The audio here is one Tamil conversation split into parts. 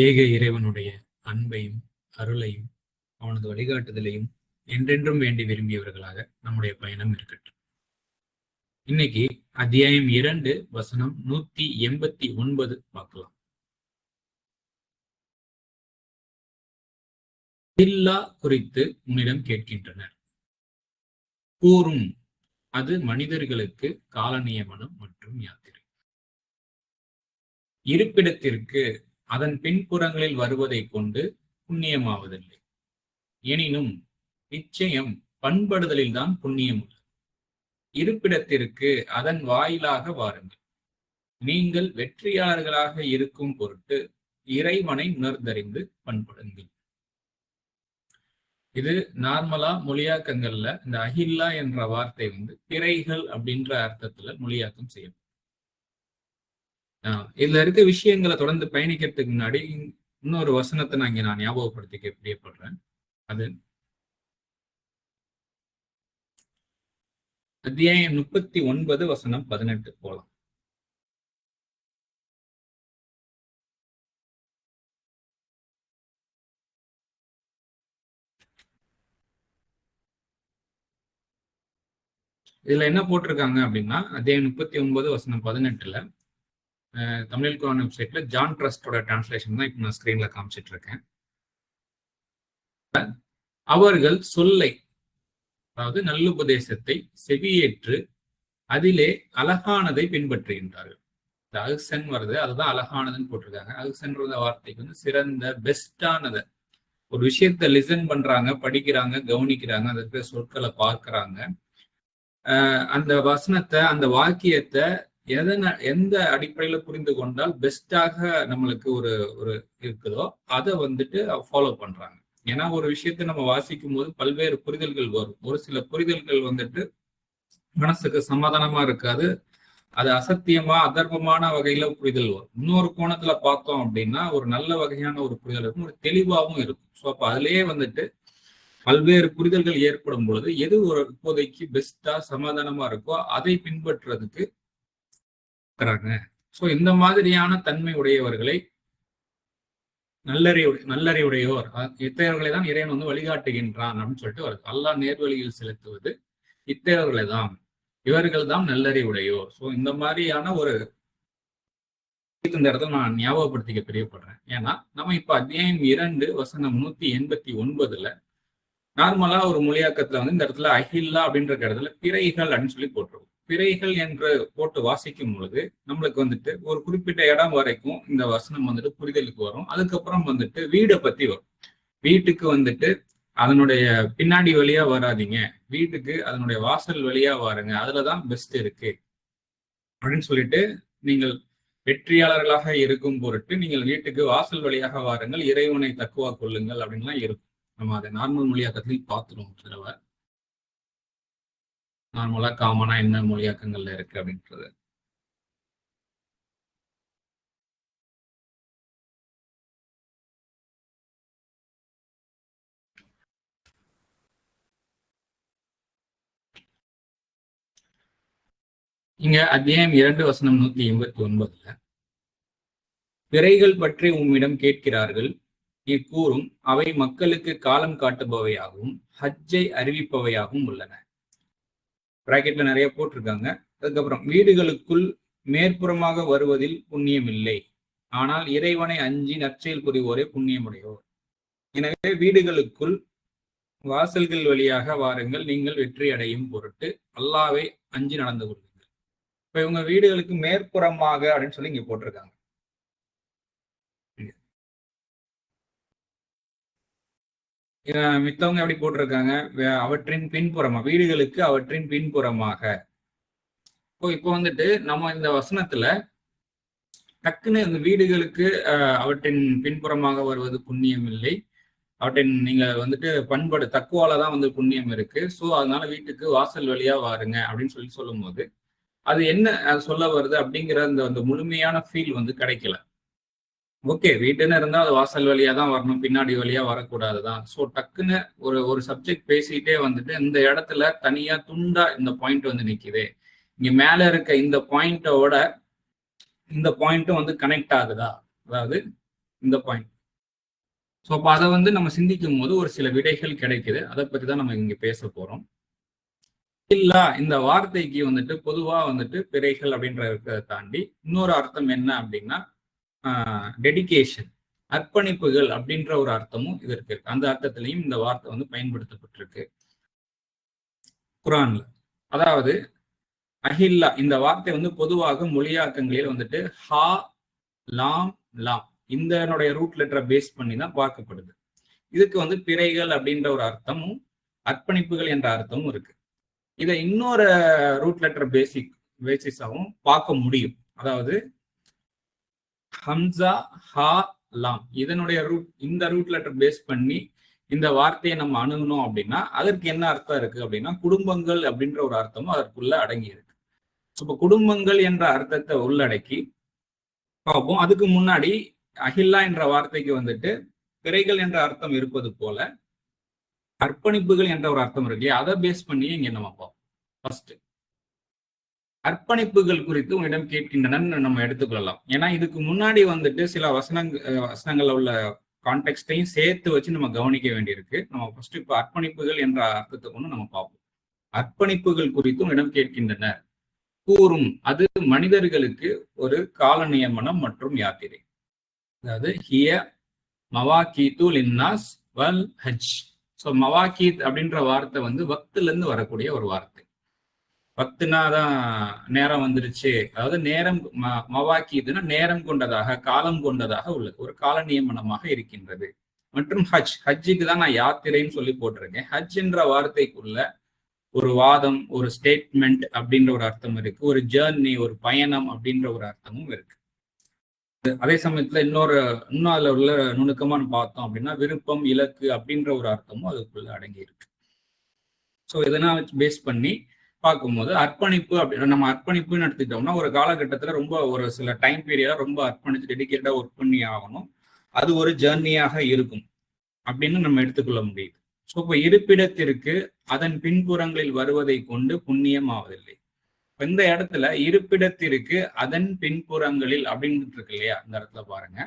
ஏக இறைவனுடைய அன்பையும் அருளையும் அவனது வழிகாட்டுதலையும் என்றென்றும் வேண்டி விரும்பியவர்களாக நம்முடைய பயணம் இருக்கட்டும். இன்னைக்கு அத்தியாயம் இரண்டு வசனம் நூத்தி எண்பத்தி ஒன்பது பார்க்கலாம். இல்லா குறித்து உன்னிடம் கேட்கின்றனர். கூறும் அது மனிதர்களுக்கு கால நியமனம் மற்றும் யாத்திரை. இருப்பிடத்திற்கு அதன் பின்புறங்களில் வருவதைக் கொண்டு புண்ணியமாவதில்லை. எனினும் நிச்சயம் பண்படுதலில் தான் புண்ணியம் உள்ளது இருப்பிடத்திற்கு அதன் வாயிலாக வாருங்கள். நீங்கள் வெற்றியாளர்களாக இருக்கும் பொருட்டு இறைவனை உணர்ந்தறிந்து பண்படுங்கள். இது நார்மலா மொழியாக்கங்கள்ல இந்த அஹில்லா என்ற வார்த்தை வந்து பிறைகள் அப்படின்ற அர்த்தத்துல மொழியாக்கம் செய்யும் இதுல இருக்க விஷயங்களை தொடர்ந்து பயணிக்கிறதுக்கு முன்னாடி இன்னொரு வசனத்தை நான் இங்க நான் ஞாபகப்படுத்திக்க பிரியப்படுறேன் அது அத்தியாயம் முப்பத்தி ஒன்பது வசனம் பதினெட்டு போலாம். இதுல என்ன போட்டிருக்காங்க அப்படின்னா அத்தியாயம் முப்பத்தி ஒன்பது வசனம் பதினெட்டுல தமிழ் குரான் வெப்சைட்ல ஜான் ட்ரஸ்டோட டிரான்ஸ்லேஷன் தான் இப்போ நான் ஸ்கிரீன்ல காமிச்சிட்டு இருக்கேன் அவர்கள் சொல்லை அதாவது நல்லுபதேசத்தை செவியேற்று அதிலே அழகானதை பின்பற்றுகின்றார்கள். இந்த அகுசன் வருது அதுதான் அழகானதுன்னு போட்டிருக்காங்க. அகுசன்ற வார்த்தைக்கு வந்து சிறந்த பெஸ்டானதை ஒரு விஷயத்த லிசன் பண்றாங்க படிக்கிறாங்க கவனிக்கிறாங்க அதற்கு சொற்களை பார்க்கறாங்க. அந்த வசனத்தை அந்த வாக்கியத்தை எதனை எந்த அடிப்படையில புரிந்து கொண்டால் பெஸ்டாக நம்மளுக்கு ஒரு ஒரு இருக்குதோ அதை வந்துட்டு ஃபாலோ பண்றாங்க. ஏன்னா ஒரு விஷயத்தை நம்ம வாசிக்கும் போது பல்வேறு புரிதல்கள் வரும். ஒரு சில புரிதல்கள் வந்துட்டு மனசுக்கு சமாதானமா இருக்காது. அது அசத்தியமா அதர்வமான வகையில புரிதல் வரும். இன்னொரு கோணத்துல பார்த்தோம் அப்படின்னா ஒரு நல்ல வகையான ஒரு புரிதல் இருக்கும் ஒரு தெளிவாகவும் இருக்கும். ஸோ அப்போ அதுலயே வந்துட்டு பல்வேறு புரிதல்கள் ஏற்படும் பொழுது எது ஒரு இப்போதைக்கு பெஸ்டா சமாதானமா இருக்கோ அதை பின்பற்றுறதுக்கு இருக்கிறாங்க ஸோ இந்த மாதிரியான தன்மை உடையவர்களை நல்லறிவு நல்லறிவுடையோர் இத்தகையவர்களை தான் இறைவன் வந்து வழிகாட்டுகின்றான் அப்படின்னு சொல்லிட்டு வருது. அல்லாஹ் நேர்வழியில் செலுத்துவது இத்தகையவர்களை தான். இவர்கள் தான் நல்லறிவுடையோர். ஸோ இந்த மாதிரியான ஒரு இந்த இடத்துல நான் ஞாபகப்படுத்திக்க பிரியப்படுறேன். ஏன்னா நம்ம இப்ப அத்தியாயம் இரண்டு வசனம் நூத்தி எண்பத்தி ஒன்பதுல நார்மலா ஒரு மொழியாக்கத்துல வந்து இந்த இடத்துல அஹில்லா அப்படின்ற இடத்துல பிறைகள் அப்படின்னு சொல்லி போட்டிருக்கும். பிறைகள் என்று போட்டு வாசிக்கும் பொழுது நம்மளுக்கு வந்துட்டு ஒரு குறிப்பிட்ட இடம் வரைக்கும் இந்த வசனம் வந்துட்டு புரிதலுக்கு வரும். அதுக்கப்புறம் வந்துட்டு வீடை பத்தி வரும். வீட்டுக்கு வந்துட்டு அதனுடைய பின்னாடி வழியா வராதிங்க. வீட்டுக்கு அதனுடைய வாசல் வழியா வாருங்க. அதுலதான் பெஸ்ட் இருக்கு. அப்படின்னு சொல்லிட்டு நீங்கள் வெற்றியாளர்களாக இருக்கும் பொருட்டு நீங்கள் வீட்டுக்கு வாசல் வழியாக வாருங்கள். இறைவனை தக்குவா கொள்ளுங்கள் அப்படின்லாம் இருக்கும். நம்ம அதை நார்மல் மொழியாக்கத்திலையும் பார்த்துருவோம் தடவை. நார்மலாக காமனாக என்ன மொழியாக்கங்கள்ல இருக்கு அப்படின்றது. இங்க அத்தியாயம் இரண்டு வசனம் நூத்தி எண்பத்தி ஒன்பதுல பிறைகள் பற்றி உம்மிடம் கேட்கிறார்கள். நீ கூறும் அவை மக்களுக்கு காலம் காட்டுபவையாகவும் ஹஜ்ஜை அறிவிப்பவையாகவும் உள்ளன. பிராக்கெட்ல நிறைய போட்டிருக்காங்க. அதுக்கப்புறம் வீடுகளுக்குள் மேற்புறமாக வருவதில் புண்ணியம் இல்லை ஆனால் இறைவனை அஞ்சி நற்செயல் புரிவோரே புண்ணியமுடையோர். எனவே வீடுகளுக்குள் வாசல்கள் வழியாக வாருங்கள். நீங்கள் வெற்றி அடையும் பொருட்டு அல்லாவை அஞ்சு நடந்து கொள்ளுங்கள். இப்ப இவங்க வீடுகளுக்கு மேற்புறமாக அப்படின்னு சொல்லி இங்க போட்டிருக்காங்க. மித்தவங்க எப்படி போட்டிருக்காங்க? அவற்றின் பின்புறமா வீடுகளுக்கு அவற்றின் பின்புறமாக. இப்போ இப்போ வந்துட்டு நம்ம இந்த வசனத்துல டக்குன்னு இந்த வீடுகளுக்கு அவற்றின் பின்புறமாக வருவது புண்ணியம் இல்லை. அவற்றின் நீங்க வந்துட்டு பண்பாடு தக்குவால தான் வந்து புண்ணியம் இருக்கு. ஸோ அதனால வீட்டுக்கு வாசல் வழியா வாருங்க அப்படின்னு சொல்லி சொல்லும் போது அது என்ன சொல்ல வருது அப்படிங்கிற அந்த முழுமையான ஃபீல் வந்து கிடைக்கல. ஓகே வீட்டுன்னு இருந்தா அது வாசல் வழியா தான் வரணும் பின்னாடி வழியா வரக்கூடாது தான் ஸோ டக்குன்னு ஒரு ஒரு சப்ஜெக்ட் பேசிட்டே வந்துட்டு இந்த இடத்துல தனியா துண்டா இந்த பாயிண்ட் வந்து நிக்குது. இங்க மேல இருக்க இந்த பாயிண்டோட இந்த பாயிண்ட்டும் வந்து கனெக்ட் ஆகுதா? அதாவது இந்த பாயிண்ட் ஸோ அப்போ அதை வந்து நம்ம சிந்திக்கும் போது ஒரு சில விடைகள் கிடைக்குது. அதை பற்றி தான் நம்ம இங்கே பேச போகிறோம் இல்ல இந்த வார்த்தைக்கு வந்துட்டு பொதுவா வந்துட்டு பிறைகள் அப்படின்ற இருக்கிறத தாண்டி இன்னொரு அர்த்தம் என்ன அப்படின்னா டெடிகேஷன் அர்ப்பணிப்புகள் அப்படின்ற ஒரு அர்த்தமும் இதற்கு இருக்கு. அந்த அர்த்தத்திலையும் இந்த வார்த்தை வந்து பயன்படுத்தப்பட்டிருக்கு. குரான்ல. அதாவது அஹில்லா இந்த வார்த்தை வந்து பொதுவாக மொழியாக்கங்களில் வந்துட்டு ஹா லாம் லாம். இந்த ரூட் லெட்டரை பேஸ் பண்ணி தான் பார்க்கப்படுது. இதுக்கு வந்து பிறைகள் அப்படின்ற ஒரு அர்த்தமும் அர்ப்பணிப்புகள் என்ற அர்த்தமும் இருக்கு. இதை இன்னொரு ரூட் லெட்டர் பேசிக் பேசிஸாகவும் பார்க்க முடியும். அதாவது ஹம்சா ஹா லாம். இதனுடைய ரூட் இந்த ரூட் லெட்டர் பேஸ் பண்ணி இந்த வார்த்தையை நம்ம அணுகணும் அப்படின்னா அதற்கு என்ன அர்த்தம் இருக்கு அப்படின்னா குடும்பங்கள் அப்படின்ற ஒரு அர்த்தமும் அதற்குள்ள அடங்கி இருக்கு. இப்போ குடும்பங்கள் என்ற அர்த்தத்தை உள்ளடக்கி பார்ப்போம். அதுக்கு முன்னாடி அகில்லா என்ற வார்த்தைக்கு வந்துட்டு பிறைகள் என்ற அர்த்தம் இருப்பது போல அர்ப்பணிப்புகள் என்ற ஒரு அர்த்தம் இருக்கு அதை பேஸ் பண்ணி இங்க நம்ம பார்ப்போம். ஃபர்ஸ்ட் அர்ப்பணிப்புகள் குறித்து உங்களிடம் கேட்கின்றன நம்ம எடுத்துக்கொள்ளலாம். ஏன்னா இதுக்கு முன்னாடி வந்துட்டு சில வசனங் வசனங்கள்ல உள்ள கான்டெக்ட்டையும் சேர்த்து வச்சு நம்ம கவனிக்க வேண்டியிருக்கு. நம்ம ஃபர்ஸ்ட் இப்போ அர்ப்பணிப்புகள் என்ற அர்த்தத்தை கொண்டு நம்ம பார்ப்போம். அர்ப்பணிப்புகள் குறித்தும் இடம் கேட்கின்றனர். கூறும் அது மனிதர்களுக்கு ஒரு கால நியமனம் மற்றும் யாத்திரை. அதாவது ஹிய மவாக்கீத்து லின்னாஸ் வல் ஹஜ். ஸோ மவாக்கீத் அப்படின்ற வார்த்தை வந்து வக்துலேருந்து வரக்கூடிய ஒரு வார்த்தை. பத்துனா தான் நேரம் வந்துருச்சு. அதாவது நேரம் மவாக்கீதுன்னா நேரம் கொண்டதாக காலம் கொண்டதாக உள்ளது. ஒரு கால நியமனமாக இருக்கின்றது. மற்றும் ஹஜ் ஹஜ்ஜுக்கு தான் நான் யாத்திரைன்னு சொல்லி போட்டிருக்கேன். ஹஜ் என்ற வார்த்தைக்குள்ள ஒரு வாதம் ஒரு ஸ்டேட்மெண்ட் அப்படின்ற ஒரு அர்த்தம் இருக்கு. ஒரு ஜேர்னி ஒரு பயணம் அப்படின்ற ஒரு அர்த்தமும் இருக்கு. அதே சமயத்துல இன்னொரு இன்னும் அதுல உள்ள நுணுக்கமானு பார்த்தோம் அப்படின்னா விருப்பம் இலக்கு அப்படின்ற ஒரு அர்த்தமும் அதுக்குள்ள அடங்கி இருக்கு. ஸோ இதெல்லாம் வச்சு பேஸ் பண்ணி பார்க்கும்போது அர்ப்பணிப்பு அப்படி நம்ம அர்ப்பணிப்புன்னு எடுத்துக்கிட்டோம்னா ஒரு காலகட்டத்தில் ரொம்ப ஒரு சில டைம் பீரியடா ரொம்ப அர்ப்பணித்து டெடிக்கேட்டாக ஒர்க் பண்ணி ஆகணும். அது ஒரு ஜேர்னியாக இருக்கும் அப்படின்னு நம்ம எடுத்துக்கொள்ள முடியுது. ஸோ இப்போ இருப்பிடத்திற்கு அதன் பின்புறங்களில் வருவதை கொண்டு புண்ணியம் ஆவதில்லை. இந்த இடத்துல இருப்பிடத்திற்கு அதன் பின்புறங்களில் அப்படின்னு இருக்கு இல்லையா இந்த இடத்துல பாருங்க.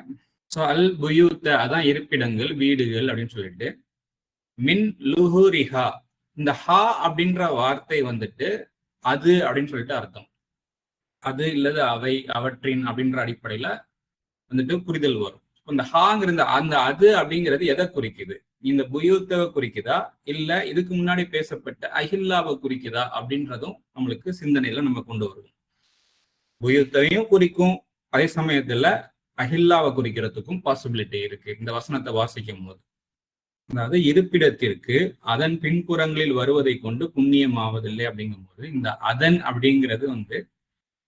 ஸோ அல் புயூத்த அதான் இருப்பிடங்கள் வீடுகள் அப்படின்னு சொல்லிட்டு. மின் லுஹூரிஹா இந்த ஹா அப்படின்ற வார்த்தை வந்துட்டு அது அப்படின்னு சொல்லிட்டு அர்த்தம். அது இல்லது அவை அவற்றின் அப்படின்ற அடிப்படையில வந்துட்டு புரிதல் வரும். இந்த ஹாங்கிற அந்த அது அப்படிங்கிறது எதை குறிக்குது? இந்த புயூத்தவை குறிக்குதா? இல்ல இதுக்கு முன்னாடி பேசப்பட்ட அஹில்லாவை குறிக்குதா? அப்படின்றதும் நம்மளுக்கு சிந்தனையில நம்ம கொண்டு வருவோம். புயூத்தவையும் குறிக்கும் அதே சமயத்துல அஹில்லாவை குறிக்கிறதுக்கும் பாசிபிலிட்டி இருக்கு. இந்த வசனத்தை வாசிக்கும் போது அதாவது இருப்பிடத்திற்கு அதன் பின்புறங்களில் வருவதை கொண்டு புண்ணியம் ஆவதில்லை அப்படிங்கும்போது இந்த அதன் அப்படிங்கிறது வந்து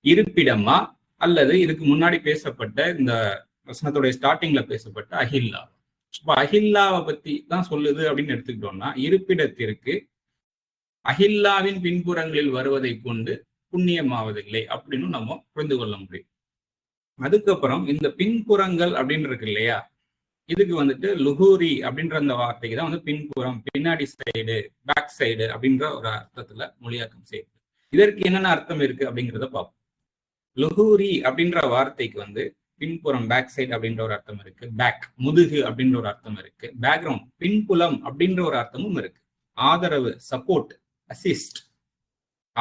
இருப்பிடமா அல்லது இதுக்கு முன்னாடி பேசப்பட்ட இந்த வசனத்துடைய ஸ்டார்டிங்ல பேசப்பட்ட அஹில்லா. இப்போ அஹில்லாவை பத்தி தான் சொல்லுது அப்படின்னு எடுத்துக்கிட்டோம்னா இருப்பிடத்திற்கு அஹில்லாவின் பின்புறங்களில் வருவதை கொண்டு புண்ணியமாவதில்லை அப்படின்னு நம்ம புரிந்து கொள்ள முடியும். அதுக்கப்புறம் இந்த பின்புறங்கள் அப்படின்னு இருக்கு இல்லையா? இதுக்கு வந்துட்டு லுகூரி அப்படின்ற அந்த வார்த்தைக்கு தான் வந்து பின்புறம் பின்னாடி சைடு பேக் சைடு அப்படின்ற ஒரு அர்த்தத்துல மொழியாக்கம் செய்யுது. இதற்கு என்னென்ன அர்த்தம் இருக்கு அப்படிங்கிறத பார்ப்போம். லுகூரி அப்படின்ற வார்த்தைக்கு வந்து பின்புறம் பேக் சைடு அப்படின்ற ஒரு அர்த்தம் இருக்கு. பேக் முதுகு அப்படின்ற ஒரு அர்த்தம் இருக்கு. பேக்ரவுண்ட் பின்புலம் அப்படின்ற ஒரு அர்த்தமும் இருக்கு. ஆதரவு சப்போர்ட் அசிஸ்ட்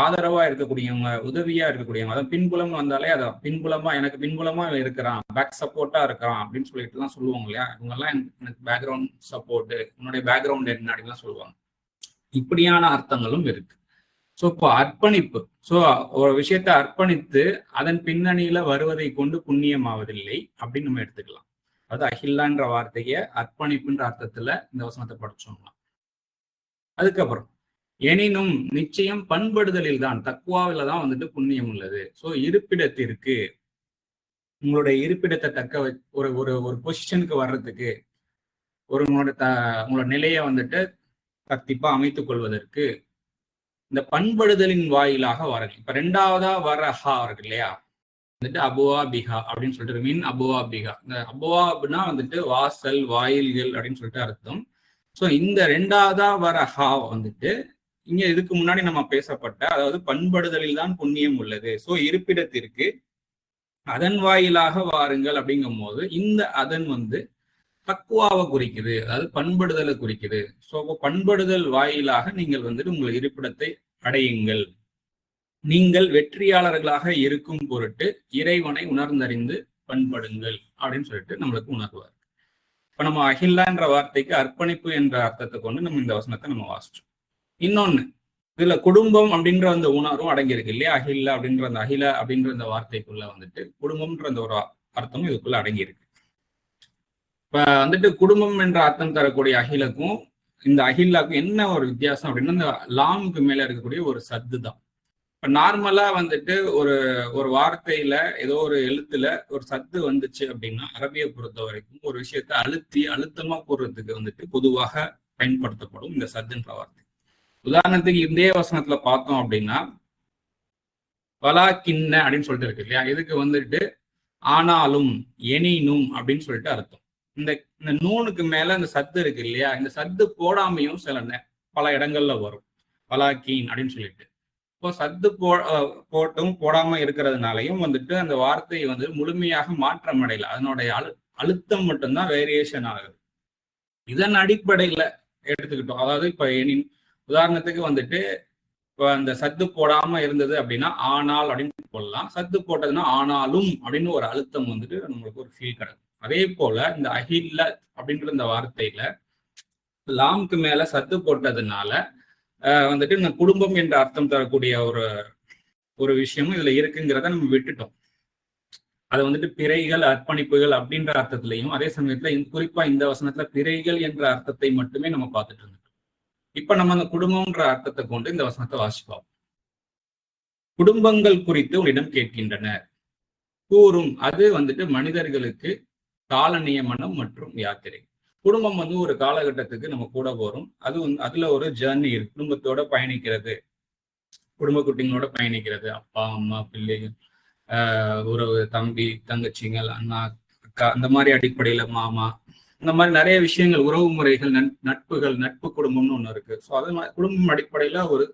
ஆதரவா இருக்கக்கூடியவங்க உதவியா இருக்கக்கூடியவங்க அதான் பின்புலம் வந்தாலே அதான் பின்புலமா எனக்கு பின்புலமா இருக்கிறான் பேக் சப்போர்ட்டா இருக்கிறான் அப்படின்னு சொல்லிட்டு எல்லாம் சொல்லுவாங்க இல்லையா? இவங்க எல்லாம் எனக்கு பேக்ரவுண்ட் சப்போர்ட் உன்னுடைய பேக்ரவுண்ட் என்ன அப்படின்னு சொல்லுவாங்க. இப்படியான அர்த்தங்களும் இருக்கு. ஸோ இப்போ அர்ப்பணிப்பு. ஸோ ஒரு விஷயத்தை அர்ப்பணித்து அதன் பின்னணியில வருவதை கொண்டு புண்ணியம் ஆவதில்லை அப்படின்னு நம்ம எடுத்துக்கலாம். அதாவது அஹில்லான்ற வார்த்தையை அர்ப்பணிப்புன்ற அர்த்தத்துல இந்த வசனத்தை படிச்சோம்னா. அதுக்கப்புறம் எனினும் நிச்சயம் பண்படுதலில் தான் தக்குவாவில தான் வந்துட்டு புண்ணியம் உள்ளது. ஸோ இருப்பிடத்திற்கு உங்களுடைய இருப்பிடத்தை தக்க ஒரு ஒரு ஒரு பொசிஷனுக்கு வர்றதுக்கு ஒரு உங்களோட த உங்களோட நிலையை வந்துட்டு கத்திப்பா அமைத்துக் கொள்வதற்கு இந்த பண்படுதலின் வாயிலாக வர இப்ப ரெண்டாவதா வர ஹா இருக்கு இல்லையா? வந்துட்டு அபுவா பிஹா அப்படின்னு சொல்லிட்டு மீன் அபுவா பிஹா. இந்த அபுவா அப்படின்னா வந்துட்டு வாசல் வாயில்கள் அப்படின்னு சொல்லிட்டு அர்த்தம். ஸோ இந்த ரெண்டாவதா வர ஹா வந்துட்டு இங்க இதுக்கு முன்னாடி நம்ம பேசப்பட்ட அதாவது பண்படுதலில் தான் புண்ணியம் உள்ளது. ஸோ இருப்பிடத்திற்கு அதன் வாயிலாக வாருங்கள் அப்படிங்கும் போது இந்த அதன் வந்து தக்குவாவை குறிக்குது அதாவது பண்படுதலை குறிக்குது. ஸோ பண்படுதல் வாயிலாக நீங்கள் வந்துட்டு உங்கள் இருப்பிடத்தை அடையுங்கள். நீங்கள் வெற்றியாளர்களாக இருக்கும் பொருட்டு இறைவனை உணர்ந்தறிந்து பண்படுங்கள் அப்படின்னு சொல்லிட்டு நம்மளுக்கு உணர்வார். இப்ப நம்ம அகில்லான்ற வார்த்தைக்கு அர்ப்பணிப்பு என்ற அர்த்தத்தை கொண்டு நம்ம இந்த வசனத்தை நம்ம வாசிச்சோம். இன்னொன்னு இதுல குடும்பம் அப்படின்ற அந்த உணர்வும் அடங்கியிருக்கு இல்லையா? அகில அப்படின்ற அந்த அகில அப்படின்ற அந்த வார்த்தைக்குள்ள வந்துட்டு குடும்பம்ன்ற அந்த ஒரு அர்த்தமும் இதுக்குள்ள அடங்கியிருக்கு. இப்ப வந்துட்டு குடும்பம் என்ற அர்த்தம் தரக்கூடிய அகிலக்கும் இந்த அகில்லாக்கும் என்ன ஒரு வித்தியாசம் அப்படின்னா இந்த லாமுக்கு மேல இருக்கக்கூடிய ஒரு சத்து தான். இப்ப நார்மலா வந்துட்டு ஒரு ஒரு வார்த்தையில ஏதோ ஒரு எழுத்துல ஒரு சத்து வந்துச்சு அப்படின்னா அரபியை பொறுத்த வரைக்கும் ஒரு விஷயத்த அழுத்தி அழுத்தமா கூறுறதுக்கு வந்துட்டு பொதுவாக பயன்படுத்தப்படும் இந்த சத்துன்ற வார்த்தை. உதாரணத்துக்கு இந்திய வசனத்துல பார்த்தோம் அப்படின்னா வலா கிண்ண அப்படின்னு சொல்லிட்டு இருக்கு இல்லையா? இதுக்கு வந்துட்டு ஆனாலும் எனினும் அப்படின்னு சொல்லிட்டு அர்த்தம். இந்த இந்த நூனுக்கு மேல இந்த சத்து இருக்கு இல்லையா? இந்த சத்து போடாமையும் சில பல இடங்கள்ல வரும். பலாக்கீன் அப்படின்னு சொல்லிட்டு. இப்போ சத்து போ போட்டும் போடாம இருக்கிறதுனாலையும் வந்துட்டு அந்த வார்த்தை வந்து முழுமையாக மாற்றம் அடையல அதனுடைய அழு அழுத்தம் மட்டும்தான் வேரியேஷன் ஆகுது. இதன் அடிப்படையில எடுத்துக்கிட்டோம். அதாவது இப்ப உதாரணத்துக்கு வந்துட்டு இப்போ அந்த சத்து போடாம இருந்தது அப்படின்னா ஆனால் அப்படின்னு சொல்லலாம். சத்து போட்டதுன்னா ஆனாலும் அப்படின்னு ஒரு அழுத்தம் வந்துட்டு நம்மளுக்கு ஒரு ஃபீல் கிடைக்கும். அதே போல இந்த அகில்ல அப்படின்ற இந்த வார்த்தையில லாம்க்கு மேல சத்து போட்டதுனால வந்துட்டு இந்த குடும்பம் என்ற அர்த்தம் தரக்கூடிய ஒரு ஒரு விஷயமும் இதுல இருக்குங்கிறத நம்ம விட்டுட்டோம். அது வந்துட்டு பிறைகள் அர்ப்பணிப்புகள் அப்படின்ற அர்த்தத்திலையும் அதே சமயத்துல குறிப்பா இந்த வசனத்துல பிறைகள் என்ற அர்த்தத்தை மட்டுமே நம்ம பார்த்துட்டு இருந்தோம். இப்ப நம்ம அந்த குடும்பம்ன்ற அர்த்தத்தை கொண்டு இந்த வசனத்தை வாசிப்போம். குடும்பங்கள் குறித்து உன்னிடம் கேட்கின்றனர். கூறும் அது வந்துட்டு மனிதர்களுக்கு கால நியமனம் மற்றும் யாத்திரை. குடும்பம் வந்து ஒரு காலகட்டத்துக்கு நம்ம கூட போறோம். அது வந்து அதுல ஒரு ஜேர்னி இருக்கு. குடும்பத்தோட பயணிக்கிறது. குடும்ப குட்டிங்களோட பயணிக்கிறது. அப்பா அம்மா பிள்ளைகள் ஆஹ் உறவு தம்பி தங்கச்சிங்கள் அண்ணா அக்கா அந்த மாதிரி அடிப்படையில மாமா இந்த மாதிரி நிறைய விஷயங்கள் உறவு முறைகள் நட்புகள் நட்பு குடும்பம்னு ஒன்று இருக்கு. ஸோ அது குடும்பம் அடிப்படையில் ஒரு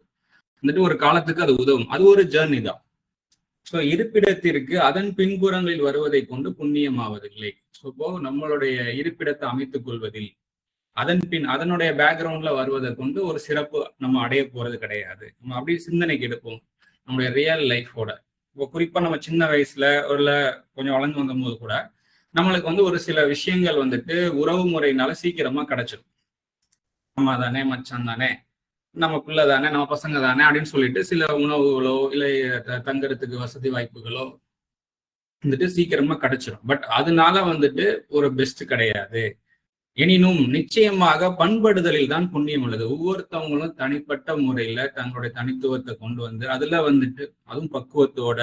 வந்துட்டு ஒரு காலத்துக்கு அது உதவும். அது ஒரு ஜேர்னி தான். ஸோ இருப்பிடத்திற்கு அதன் பின்புறங்களில் வருவதை கொண்டு புண்ணியமாவதில்லை. ஸோ இப்போ நம்மளுடைய இருப்பிடத்தை அமைத்துக் கொள்வதில் அதன் பின் அதனுடைய பேக்ரவுண்ட்ல வருவதை கொண்டு ஒரு சிறப்பு நம்ம அடைய போறது கிடையாது. நம்ம அப்படியே சிந்தனைக்கு எடுப்போம். நம்மளுடைய ரியல் லைஃபோட இப்போ குறிப்பா நம்ம சின்ன வயசுல ஒரு கொஞ்சம் வளர்ந்து வந்த போது கூட நம்மளுக்கு வந்து ஒரு சில விஷயங்கள் வந்துட்டு உறவு முறையினால சீக்கிரமா கிடைச்சிடும் அம்மா தானே மச்சான் தானே நம்ம பிள்ளை தானே நம்ம பசங்க தானே அப்படின்னு சொல்லிட்டு சில உணவுகளோ இல்லை தங்குறதுக்கு வசதி வாய்ப்புகளோ வந்துட்டு சீக்கிரமா கிடைச்சிடும் பட் அதனால வந்துட்டு ஒரு பெஸ்ட் கிடையாது. எனினும் நிச்சயமாக பண்படுதலில் தான் புண்ணியம் உள்ளது. ஒவ்வொருத்தவங்களும் தனிப்பட்ட முறையில தங்களுடைய தனித்துவத்தை கொண்டு வந்து அதுல வந்துட்டு அதுவும் பக்குவத்தோட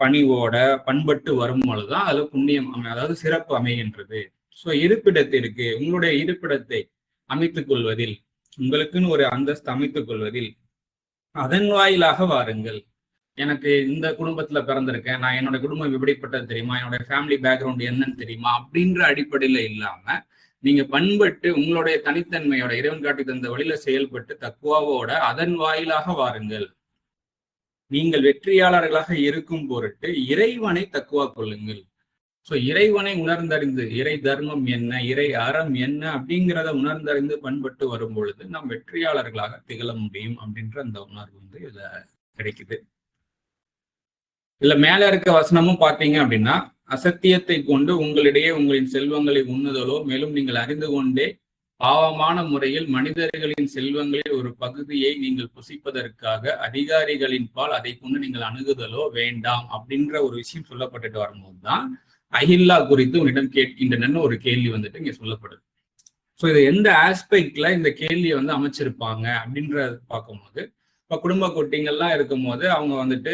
பணிவோட பண்பட்டு வரும் பொழுதுதான் அதுல புண்ணியம் அமை அதாவது சிறப்பு அமைகின்றது. ஸோ இருப்பிடத்திற்கு உங்களுடைய இருப்பிடத்தை அமைத்துக் கொள்வதில் உங்களுக்குன்னு ஒரு அந்தஸ்து அமைத்துக் கொள்வதில் அதன் வாயிலாக வாருங்கள். எனக்கு இந்த குடும்பத்துல பிறந்திருக்கேன் நான் என்னோட குடும்பம் எப்படிப்பட்டது தெரியுமா? என்னோட ஃபேமிலி பேக்ரவுண்ட் என்னன்னு தெரியுமா? அப்படின்ற அடிப்படையில இல்லாம நீங்க பண்பட்டு உங்களுடைய தனித்தன்மையோட இறைவன் காட்டி தந்த வழியில செயல்பட்டு தக்குவாவோட அதன் வாயிலாக வாருங்கள். நீங்கள் வெற்றியாளர்களாக இருக்கும் பொருட்டு இறைவனை தக்குவா கொள்ளுங்கள். ஸோ இறைவனை உணர்ந்தறிந்து இறை தர்மம் என்ன இறை அறம் என்ன அப்படிங்கிறத உணர்ந்தறிந்து பண்பட்டு வரும் பொழுது நாம் வெற்றியாளர்களாக திகழ முடியும் அப்படின்ற அந்த உணர்வு வந்து இதுல கிடைக்குது. இதுல மேல இருக்க வசனமும் பார்த்தீங்க அப்படின்னா அசத்தியத்தை கொண்டு உங்களிடையே உங்களின் செல்வங்களை உண்ணுதலோ மேலும் நீங்கள் அறிந்து கொண்டே பாவமான முறையில் மனிதர்களின் செல்வங்களில் ஒரு பகுதியை நீங்கள் புசிப்பதற்காக அதிகாரிகளின் பால் அதை கொண்டு நீங்கள் அணுகுதலோ வேண்டாம் அப்படின்ற ஒரு விஷயம் சொல்லப்பட்டுட்டு வரும்போது தான் அஹில்லா குறித்து உன்னிடம் கேட்கின்றன ஒரு கேள்வி வந்துட்டு இங்க சொல்லப்படுது. ஸோ இது எந்த ஆஸ்பெக்ட்ல இந்த கேள்வியை வந்து அமைச்சிருப்பாங்க அப்படின்றத பார்க்கும்போது இப்போ குடும்ப குட்டிங்கள்லாம் இருக்கும் போது அவங்க வந்துட்டு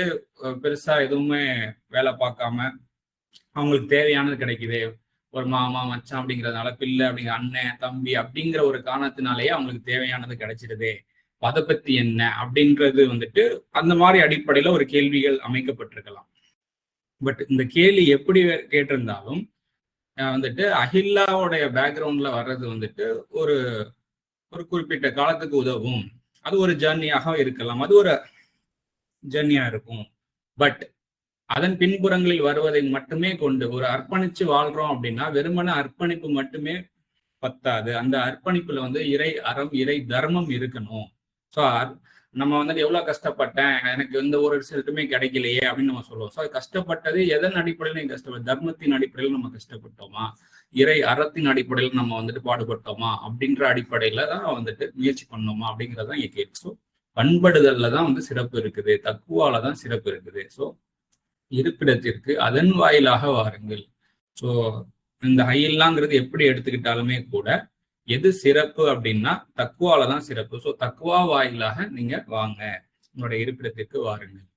பெருசா எதுவுமே வேலை பார்க்காம அவங்களுக்கு தேவையானது கிடைக்குது ஒரு மாமா மச்சான் அப்படிங்கிறதுனால பிள்ளை அப்படிங்கிற அண்ணன் தம்பி அப்படிங்கிற ஒரு காரணத்தினாலேயே அவங்களுக்கு தேவையானது கிடைச்சிருது. அதை பத்தி என்ன அப்படின்றது வந்துட்டு அந்த மாதிரி அடிப்படையில ஒரு கேள்விகள் அமைக்கப்பட்டிருக்கலாம். பட் இந்த கேள்வி எப்படி கேட்டிருந்தாலும் வந்துட்டு அஹில்லாவுடைய பேக்ரவுண்ட்ல வர்றது வந்துட்டு ஒரு ஒரு குறிப்பிட்ட காலத்துக்கு உதவும். அது ஒரு ஜேர்னியாக இருக்கலாம். அது ஒரு ஜேர்னியா இருக்கும். பட் அதன் பின்புறங்களில் வருவதை மட்டுமே கொண்டு ஒரு அர்ப்பணிச்சு வாழ்றோம் அப்படின்னா வெறுமன அர்ப்பணிப்பு மட்டுமே பத்தாது. அந்த அர்ப்பணிப்புல வந்து இறை அறம் இறை தர்மம் இருக்கணும். ஸோ நம்ம வந்துட்டு எவ்வளவு கஷ்டப்பட்டேன்? எனக்கு எந்த ஒரு ரிசல்ட்டுமே கிடைக்கலையே அப்படின்னு நம்ம சொல்லுவோம். ஸோ கஷ்டப்பட்டது எதன் அடிப்படையில் நீங்க கஷ்டப்பட்ட தர்மத்தின் அடிப்படையில் நம்ம கஷ்டப்பட்டோமா? இறை அறத்தின் அடிப்படையில் நம்ம வந்துட்டு பாடுபட்டோமா? அப்படின்ற அடிப்படையில தான் வந்துட்டு முயற்சி பண்ணோமா? அப்படிங்கறதான் இங்க கேள்வி ஸோ பண்படுதல்ல தான் வந்து சிறப்பு இருக்குது. தக்குவால தான் சிறப்பு இருக்குது. ஸோ இருப்பிடத்திற்கு அதன் வாயிலாக வாருங்கள். ஸோ இந்த ஹையில்லாங்கிறது எப்படி எடுத்துக்கிட்டாலுமே கூட எது சிறப்பு அப்படின்னா தக்குவால தான் சிறப்பு. ஸோ தக்குவா வாயிலாக நீங்க வாங்க. உங்களுடைய இருப்பிடத்திற்கு வாருங்கள்.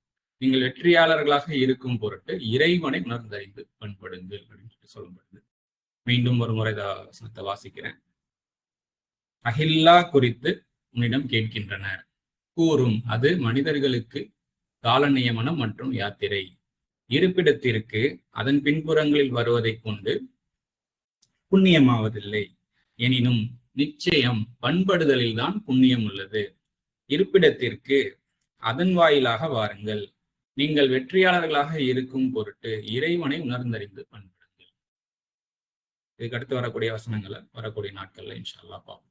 நீங்கள் வெற்றியாளர்களாக இருக்கும் பொருட்டு இறைவனை உணர்ந்தறிந்து பண்படுங்கள் அப்படின்னு சொல்லி சொல்லப்படுது மீண்டும் ஒரு முறை வசனத்தை வாசிக்கிறேன். அகில்லா குறித்து உன்னிடம் கேட்கின்றனர். கூறும் அது மனிதர்களுக்கு கால நியமனம் மற்றும் யாத்திரை. இருப்பிடத்திற்கு அதன் பின்புறங்களில் வருவதைக் கொண்டு புண்ணியமாவதில்லை. எனினும் நிச்சயம் பண்படுதலில் தான் புண்ணியம் உள்ளது. இருப்பிடத்திற்கு அதன் வாயிலாக வாருங்கள். நீங்கள் வெற்றியாளர்களாக இருக்கும் பொருட்டு இறைவனை உணர்ந்தறிந்து பண்படுங்கள். இதுக்கு அடுத்து வரக்கூடிய வசனங்களை வரக்கூடிய நாட்கள்ல இன்ஷால்லா பார்ப்போம்.